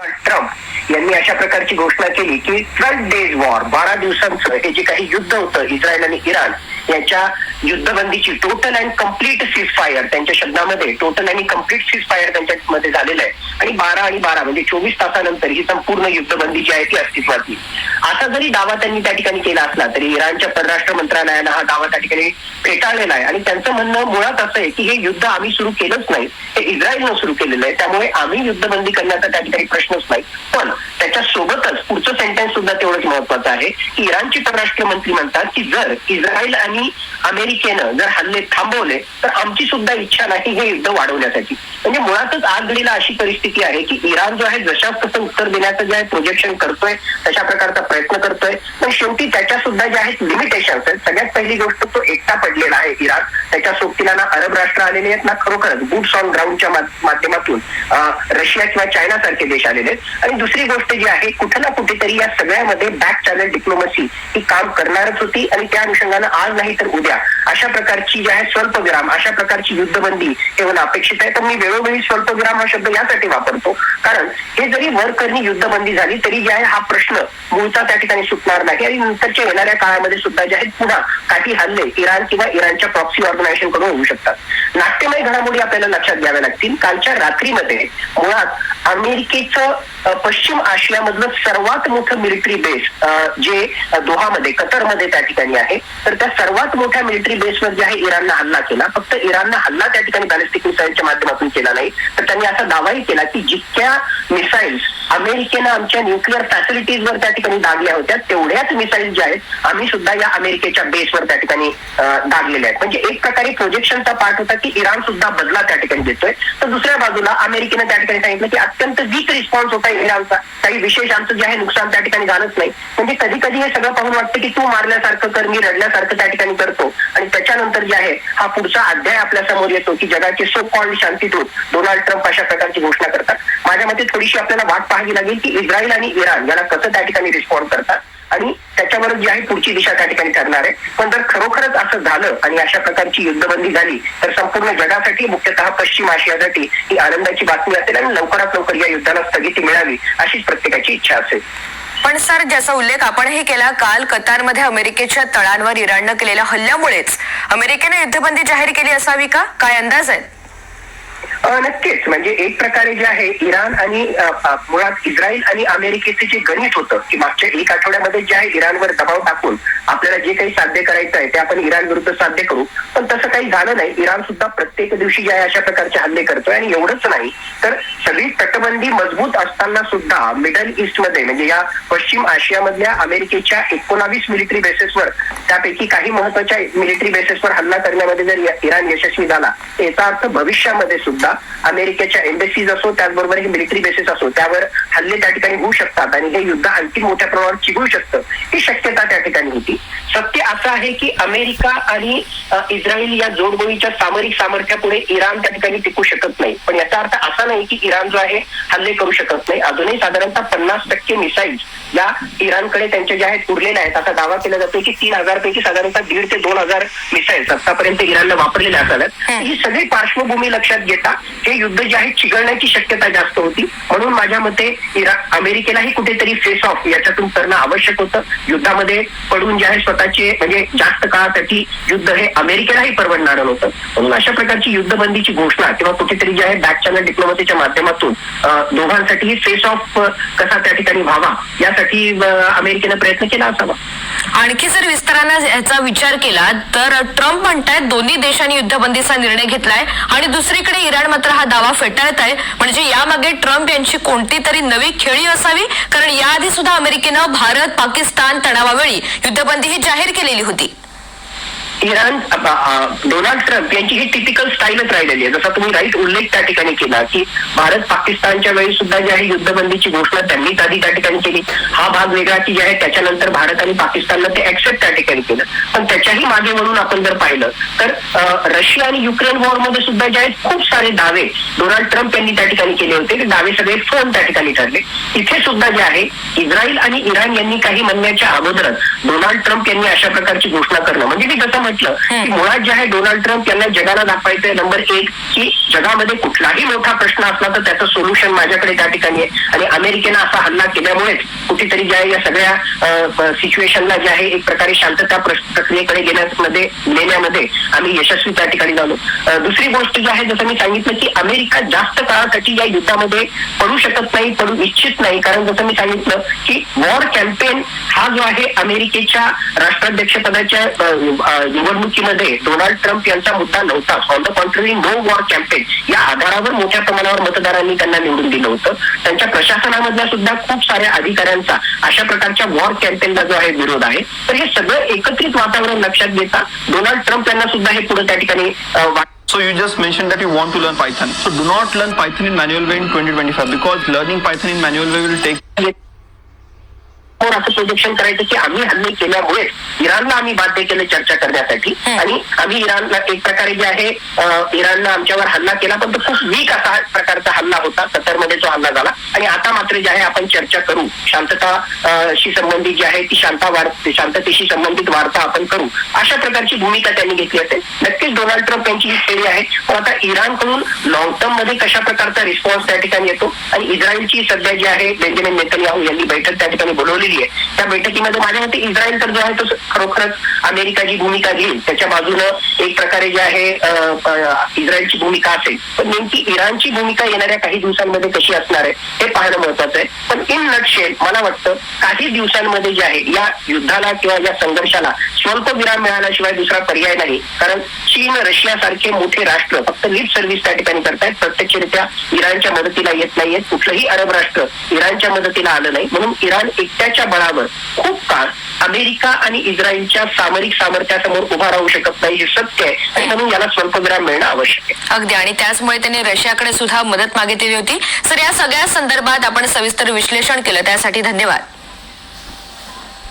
Trump यांनी अशा प्रकारची घोषणा केली की ट्वेल्व डेज वॉर बारा दिवसांचं हे जे काही युद्ध होतं इस्रायल आणि इराण यांच्या युद्धबंदीची total and complete ceasefire त्यांच्या शब्दामध्ये टोटल आणि कंप्लीट सीज फायर त्यांच्यामध्ये झालेलं आहे. आणि बारा आणि बारा म्हणजे चोवीस तासानंतर ही संपूर्ण युद्धबंदी जी आहे ती अस्तित्वात येईल. असा जरी दावा त्यांनी त्या ठिकाणी केला असला तरी इराणच्या परराष्ट्र मंत्रालयानं हा दावा त्या ठिकाणी फेटाळलेला आहे. आणि त्यांचं म्हणणं मुळात असं आहे की हे युद्ध आम्ही सुरू केलंच नाही हे इस्रायलनं सुरू केलेलं आहे. त्यामुळे आम्ही युद्धबंदी करण्याचा त्या ठिकाणी प्रश्न प्रश्नच नाही. पण त्याच्यासोबतच पुढचं सेंटेन्स सुद्धा तेवढंच महत्वाचं आहे. की इराणचे परराष्ट्र मंत्री म्हणतात की जर इस्रायल आणि अमेरिकेनं जर हल्ले थांबवले तर आमची सुद्धा इच्छा नाही हे युद्ध वाढवण्यासाठी. म्हणजे मुळातच आज घडीला अशी परिस्थिती आहे की इराण जो आहे जशाच तसं उत्तर देण्याचं जे आहे प्रोजेक्शन करतोय तशा प्रकारचा प्रयत्न करतोय. पण शेवटी त्याच्या सुद्धा ज्या आहेत लिमिटेशन्स आहेत. सगळ्यात पहिली गोष्ट तो एकटा पडलेला आहे इराण. त्याच्या सोबतीला ना अरब राष्ट्र आलेले आहेत ना खरोखरच बुट्स ऑन ग्राउंडच्या माध्यमातून रशिया किंवा चायना सारखे देश आलेले आहेत. आणि दुसरी गोष्ट जी आहे कुठे ना कुठेतरी या सगळ्यामध्ये बॅक चॅनल डिप्लोमसी ही काम करणारच होती आणि त्या अनुषंगानं आज नाही तर उद्या अशा प्रकारची जी आहे स्वल्पविराम अशा प्रकारची युद्धबंदी हे होणं अपेक्षित आहे. तर मी वेळोवेळी स्वल्पविराम हा शब्द यासाठी वापरतो. कारण हे जरी वर करणी युद्धबंदी झाली तरी जे आहे हा प्रश्न मूळचा त्या ठिकाणी सुटणार नाही. आणि नंतरच्या येणाऱ्या काळामध्ये सुद्धा जे आहेत पुन्हा काही हल्ले इराण किंवा इराणच्या प्रॉक्सी ऑर्गनायझेशन ऑर्गनायझेशनकडून होऊ शकतात. नाट्यमय घडामोडी आपल्याला लक्षात घ्याव्या लागतील. कालच्या रात्रीमध्ये मुळात अमेरिकेचं पश्चिम आशियामधलं सर्वात मोठं मिलिटरी बेस जे दोहामध्ये कतरमध्ये त्या ठिकाणी आहे. तर त्या सर्वात मोठ्या मिलिटरी बेसवर जे आहे इराणनं हल्ला केला. फक्त इराणनं हल्ला त्या ठिकाणी बॅलिस्टिक मिसाईलच्या माध्यमातून केला नाही. तर त्यांनी असा दावाही केला की जितक्या मिसाईल्स अमेरिकेनं आमच्या न्यूक्लिअर फॅसिलिटीजवर त्या ठिकाणी दागल्या होत्या तेवढ्याच मिसाईल ज्या आहेत आम्ही सुद्धा या अमेरिकेच्या बेसवर त्या ठिकाणी दागलेल्या आहेत. म्हणजे एक प्रकारे प्रोजेक्शनचा पार्ट होता की इराण सुद्धा बदला त्या ठिकाणी देतोय. तर दुसऱ्या बाजूला अमेरिकेनं त्या ठिकाणी सांगितलं की अत्यंत वीक रिस्पॉन्स होता इराणचा. काही विशेष आमचं जे आहे नुकसान त्या ठिकाणी झालंच नाही. म्हणजे कधी कधी हे सगळं पाहून वाटतं की तू मारल्यासारखं कर मी रडल्यासारखं त्या ठिकाणी करतो. आणि त्याच्यानंतर जे आहे हा पुढचा अध्याय आपल्यासमोर येतो की जगाचे सो कॉल्ड शांतीदूत डोनाल्ड ट्रम्प अशा प्रकारची घोषणा करतात. माझ्या मते थोडीशी आपल्याला वाट पाहावी लागेल की इस्रायल आणि इराण याला कसं त्या ठिकाणी रिस्पॉन्ड करतात. आणि त्याच्यावर जी आहे पुढची दिशा त्या ठिकाणी ठरणार आहे. पण जर खरोखरच असं झालं आणि अशा प्रकारची युद्धबंदी झाली तर संपूर्ण जगासाठी मुख्यतः पश्चिम आशियासाठी ही आनंदाची बातमी असेल आणि लवकरात लवकर या युद्धाला स्थगिती मिळावी अशीच प्रत्येकाची इच्छा असेल. पण सर ज्याचा उल्लेख आपणही केला काल कतारमध्ये अमेरिकेच्या तळांवर इराणनं केलेल्या हल्ल्यामुळेच. अमेरिकेने युद्धबंदी जाहीर केली असावी का? काय अंदाज आहे? नक्कीच. म्हणजे एक प्रकारे जे आहे इराण आणि मुळात इस्रायल आणि अमेरिकेचे जे गणित होतं की मागच्या एक आठवड्यामध्ये जे आहे इराणवर दबाव टाकून आपल्याला जे काही साध्य करायचं आहे ते आपण इराण विरुद्ध साध्य करू. पण तसं काही झालं नाही. इराण सुद्धा प्रत्येक दिवशी जे आहे अशा प्रकारचे हल्ले करतोय आणि एवढंच नाही. तर सगळी तटबंदी मजबूत असताना सुद्धा मिडल ईस्टमध्ये म्हणजे या पश्चिम आशियामधल्या अमेरिकेच्या एकोणावीस मिलिटरी बेसेसवर त्यापैकी काही महत्त्वाच्या मिलिटरी बेसेसवर हल्ला करण्यामध्ये जर इराण यशस्वी झाला याचा अर्थ भविष्यामध्ये सुद्धा अमेरिकेच्या एम्बेसीज असो त्याचबरोबर हे मिलिटरी बेसेस असो त्यावर हल्ले त्या ठिकाणी होऊ शकतात. आणि हे युद्ध आणखी मोठ्या प्रमाणात चिघळू शकतं. हे ठिकाणी होती. सत्य असं आहे की अमेरिका आणि इस्रायल या जोडगोळीच्या सामरिक सामर्थ्यापुढे इराण त्या ठिकाणी टिकू शकत नाही. पण याचा अर्थ असा नाही की इराण जो आहे हल्ले करू शकत नाही. अजूनही साधारणतः पन्नास टक्के मिसाईल्स या इराणकडे त्यांच्या ज्या आहेत उरलेल्या आहेत. असा दावा केला जातो की तीन हजार पैकी साधारणतः दीड ते दोन हजार मिसाईल्स आतापर्यंत इराणनं वापरलेल्या असाव्यात हं. सगळी पार्श्वभूमी लक्षात घेता हे युद्ध जे आहे चिघळण्याची शक्यता जास्त होती. म्हणून माझ्या मते इराण अमेरिकेलाही कुठेतरी फेस ऑफ याच्यातून करणं आवश्यक होतं. युद्धामध्ये पडून जे म्हणजे आहे स्वतःचे म्हणजे जास्त काळासाठी युद्ध हे अमेरिकेलाही परवडणार नव्हतं. म्हणून अशा प्रकारची युद्धबंदीची घोषणा किंवा कुठेतरी जे आहे बॅक चॅनल डिप्लोमसीच्या माध्यमातून दोघांसाठी फेस ऑफ कसा त्या ठिकाणी व्हावा यासाठी अमेरिकेनं प्रयत्न केला असावा. आणखी जर विस्तारानं याचा विचार केला तर ट्रम्प म्हणतायत दोन्ही देशांनी युद्धबंदीचा निर्णय घेतलाय आणि दुसरीकडे इराण मात्र हा दावा फेटाळत आहे म्हणजे यामागे ट्रम्प यांची कोणती तरी नवी खेळी असावी? कारण याआधी सुद्धा अमेरिकेनं भारत पाकिस्तान तणावावेळी युद्धबंदी ही जाहीर केलेली होती. इराण डोनाल्ड ट्रम्प यांची ही टिपिकल स्टाईलच राहिलेली आहे. जसा तुम्ही राईट उल्लेख त्या ठिकाणी केला की भारत पाकिस्तानच्या वेळी सुद्धा जी आहे युद्धबंदीची घोषणा त्यांनीच आधी त्या ठिकाणी केली. हा भाग वेगळा की जे आहे त्याच्यानंतर भारत आणि पाकिस्ताननं ते ऍक्सेप्ट त्या ठिकाणी केलं. पण त्याच्याही मागे म्हणून आपण जर पाहिलं तर रशिया आणि युक्रेन वॉरमध्ये सुद्धा जे आहेत खूप सारे दावे डोनाल्ड ट्रम्प यांनी त्या ठिकाणी केले होते. ते दावे सगळे फोन त्या ठिकाणी ठरले. इथे सुद्धा जे आहे इस्रायल आणि इराण यांनी काही म्हणण्याच्या अगोदरच डोनाल्ड ट्रम्प यांनी अशा प्रकारची घोषणा करणं. म्हणजे मी जसं सांगितलं की मुळात जे आहे डोनाल्ड ट्रम्प यांना जगाला दाखवायचंय. नंबर एक की जगामध्ये कुठलाही मोठा प्रश्न असला तर त्याचं सोल्युशन माझ्याकडे त्या ठिकाणी आहे. आणि अमेरिकेनं असा हल्ला केल्यामुळेच कुठेतरी ज्या या सगळ्या सिच्युएशनला जे आहे एक प्रकारे शांतता प्रक्रियेकडे गेण्यामध्ये नेण्यामध्ये आम्ही यशस्वी त्या ठिकाणी झालो. दुसरी गोष्ट जी आहे जसं मी सांगितलं की अमेरिका जास्त काळासाठी या युद्धामध्ये पडू शकत नाही पडू इच्छित नाही. कारण जसं मी सांगितलं की वॉर कॅम्पेन हा जो आहे अमेरिकेच्या राष्ट्राध्यक्षपदाच्या निवडणुकीमध्ये डोनाल्ड ट्रम्प यांचा मुद्दा नव्हता. On the contrary no war campaign या आधारावर मोठ्या प्रमाणावर मतदारांनी त्यांना निवडून दिलं होतं. त्यांच्या प्रशासनामधल्या सुद्धा खूप साऱ्या अधिकाऱ्यांचा अशा प्रकारच्या वॉर कॅम्पेनला जो आहे विरोध आहे तर हे सगळं एकत्रित वातावरण लक्षात घेता डोनाल्ड ट्रम्प यांना सुद्धा हे पुढे त्या ठिकाणी So you just mentioned that you want to learn Python. So do not learn Python in manual way in 2025 because learning Python in manual way will take असं प्रोजेक्शन करायचं की आम्ही हल्ले केल्यामुळे इराणला आम्ही बाध्य केलं चर्चा करण्यासाठी. आणि आम्ही इराणला एक प्रकारे जे आहे अं, इराणनं आमच्यावर हल्ला केला पण तो खूप वीक असा प्रकारचा हल्ला होता कतरमध्ये जो हल्ला झाला. आणि आता मात्र जे आहे आपण चर्चा करू. शांतता शी संबंधित जी आहे ती शांता वाढ शांततेशी संबंधित वार्ता आपण करू. अशा प्रकारची भूमिका त्यांनी घेतली असेल. नक्कीच डोनाल्ड ट्रम्प यांची ही शैली आहे. पण आता इराणकडून लॉंग टर्ममध्ये कशा प्रकारचा रिस्पॉन्स त्या ठिकाणी येतो? आणि इस्रायलची सध्या जी आहे बेंजामिन नेतन्याहू यांनी बैठक त्या ठिकाणी बोलवलेली आहे. त्या बैठकीमध्ये माझ्या मते इस्रायल तर जो आहे तो खरोखरच अमेरिका जी भूमिका घेईल. त्याच्या बाजूनं एक प्रकारे जे आहे इस्रायलची भूमिका असेल. पण नेमकी इराणची भूमिका येणाऱ्या काही दिवसांमध्ये कशी असणार आहे हे पाहणं महत्वाचं आहे. पण इन नटशेल मला वाटतं काही दिवसांमध्ये जे आहे या युद्धाला किंवा या संघर्षाला स्वल्प विराम मिळाल्याशिवाय दुसरा पर्याय नाही. कारण चीन रशिया सारखे मोठे राष्ट्र फक्त लीड सर्व्हिस त्या ठिकाणी करतायत. प्रत्यक्षरित्या इराणच्या मदतीला येत नाहीयेत. कुठलंही अरब राष्ट्र इराणच्या मदतीला आलं नाही. म्हणून इराण एकट्याच्या बळावर खूप काळ अमेरिका आणि इस्रायलच्या सामरिक सामर्थ्यासमोर उभा राहू शकत नाही हे सत्य आहे. आणि म्हणून याला स्वल्पविराम मिळणं आवश्यक आहे. अगदी. आणि त्याचमुळे त्यांनी रशियाकडे सुद्धा मदत मागितली होती. सर या सगळ्या संदर्भात आपण सविस्तर विश्लेषण केलं. त्यासाठी धन्यवाद.